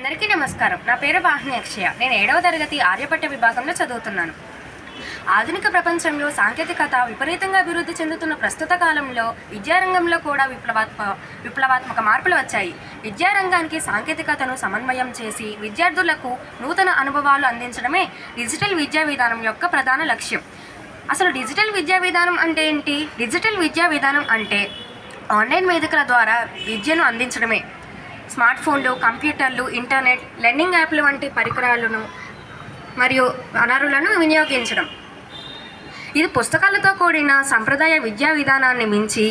అందరికీ నమస్కారం. నా పేరు వాహిని అక్షయ. నేను ఏడవ తరగతి ఆర్యపట్ట విభాగంలో చదువుతున్నాను. ఆధునిక ప్రపంచంలో సాంకేతికత విపరీతంగా అభివృద్ధి చెందుతున్న ప్రస్తుత కాలంలో విద్యారంగంలో కూడా విప్లవాత్మ విప్లవాత్మక మార్పులు వచ్చాయి. విద్యారంగానికి సాంకేతికతను సమన్వయం చేసి విద్యార్థులకు నూతన అనుభవాలు అందించడమే డిజిటల్ విద్యా విధానం యొక్క ప్రధాన లక్ష్యం. అసలు డిజిటల్ విద్యా విధానం అంటే ఏంటి? డిజిటల్ విద్యా విధానం అంటే ఆన్లైన్ వేదికల ద్వారా విద్యను అందించడమే. స్మార్ట్ ఫోన్లు కంప్యూటర్లు ఇంటర్నెట్ లెర్నింగ్ యాప్లు వంటి పరికరాలను మరియు వనరులను వినియోగించడం. ఇది పుస్తకాలతో కూడిన సంప్రదాయ విద్యా విధానాన్ని మించి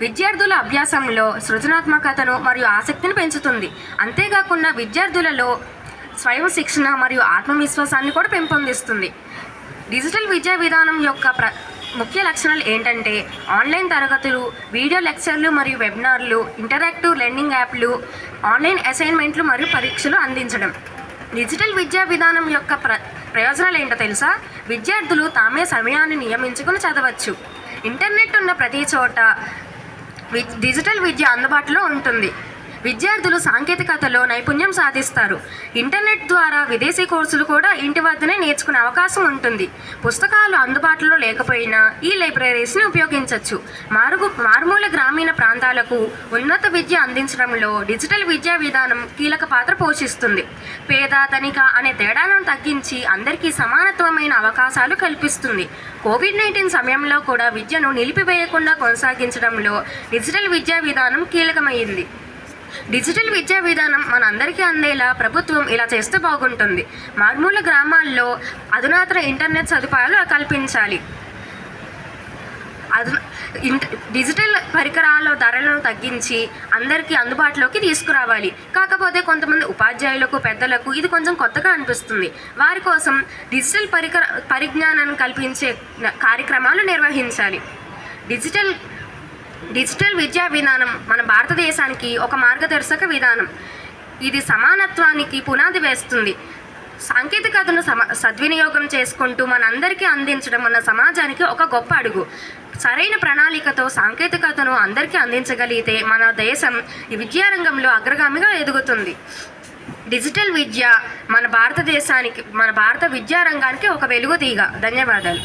విద్యార్థుల అభ్యాసంలో సృజనాత్మకతను మరియు ఆసక్తిని పెంచుతుంది. అంతేకాకుండా విద్యార్థులలో స్వయం శిక్షణ మరియు ఆత్మవిశ్వాసాన్ని కూడా పెంపొందిస్తుంది. డిజిటల్ విద్యా విధానం యొక్క ప్ర ముఖ్య లక్షణాలు ఏంటంటే ఆన్లైన్ తరగతులు వీడియో లెక్చర్లు మరియు వెబినార్లు ఇంటరాక్టివ్ లెర్నింగ్ యాప్లు ఆన్లైన్ అసైన్మెంట్లు మరియు పరీక్షలు అందించడం. డిజిటల్ విద్యా విధానం యొక్క ప్ర ప్రయోజనాలు ఏంటో తెలుసా? విద్యార్థులు తామే సమయాన్ని నియమించుకుని చదవచ్చు. ఇంటర్నెట్ ఉన్న ప్రతి చోట వి- డిజిటల్ విద్య అందుబాటులో ఉంటుంది. విద్యార్థులు సాంకేతికతలో నైపుణ్యం సాధిస్తారు. ఇంటర్నెట్ ద్వారా విదేశీ కోర్సులు కూడా ఇంటి వద్దనే నేర్చుకునే అవకాశం ఉంటుంది. పుస్తకాలు అందుబాటులో లేకపోయినా ఈ లైబ్రరీస్ని ఉపయోగించవచ్చు మారుగు మారుమూల గ్రామీణ ప్రాంతాలకు ఉన్నత విద్య అందించడంలో డిజిటల్ విద్యా విధానం కీలక పాత్ర పోషిస్తుంది. పేద ధనిక అనే తేడాలను తగ్గించి అందరికీ సమానత్వమైన అవకాశాలు కల్పిస్తుంది. కోవిడ్ నైన్టీన్ సమయంలో కూడా విద్యను నిలిపివేయకుండా కొనసాగించడంలో డిజిటల్ విద్యా విధానం కీలకమైంది. డిజిటల్ విద్యా విధానం మనందరికీ అందేలా ప్రభుత్వం ఇలా చేస్తే బాగుంటుంది. మారుమూల గ్రామాల్లో అధునాతన ఇంటర్నెట్ సదుపాయాలు కల్పించాలి. అధు డిజిటల్ పరికరాల ధరలను తగ్గించి అందరికీ అందుబాటులోకి తీసుకురావాలి. కాకపోతే కొంతమంది ఉపాధ్యాయులకు పెద్దలకు ఇది కొంచెం కొత్తగా అనిపిస్తుంది. వారి కోసం డిజిటల్ పరికర పరిజ్ఞానాన్ని కల్పించే కార్యక్రమాలు నిర్వహించాలి. డిజిటల్ డిజిటల్ విద్యా విధానం మన భారతదేశానికి ఒక మార్గదర్శక విధానం. ఇది సమానత్వానికి పునాది వేస్తుంది. సాంకేతికతను సమ సద్వినియోగం చేసుకుంటూ మనందరికీ అందించడం మన సమాజానికి ఒక గొప్ప అడుగు. సరైన ప్రణాళికతో సాంకేతికతను అందరికీ అందించగలిగితే మన దేశం ఈ విద్యారంగంలో అగ్రగామిగా ఎదుగుతుంది. డిజిటల్ విద్య మన భారతదేశానికి మన భారత విద్యారంగానికి ఒక వెలుగు తీగ ధన్యవాదాలు.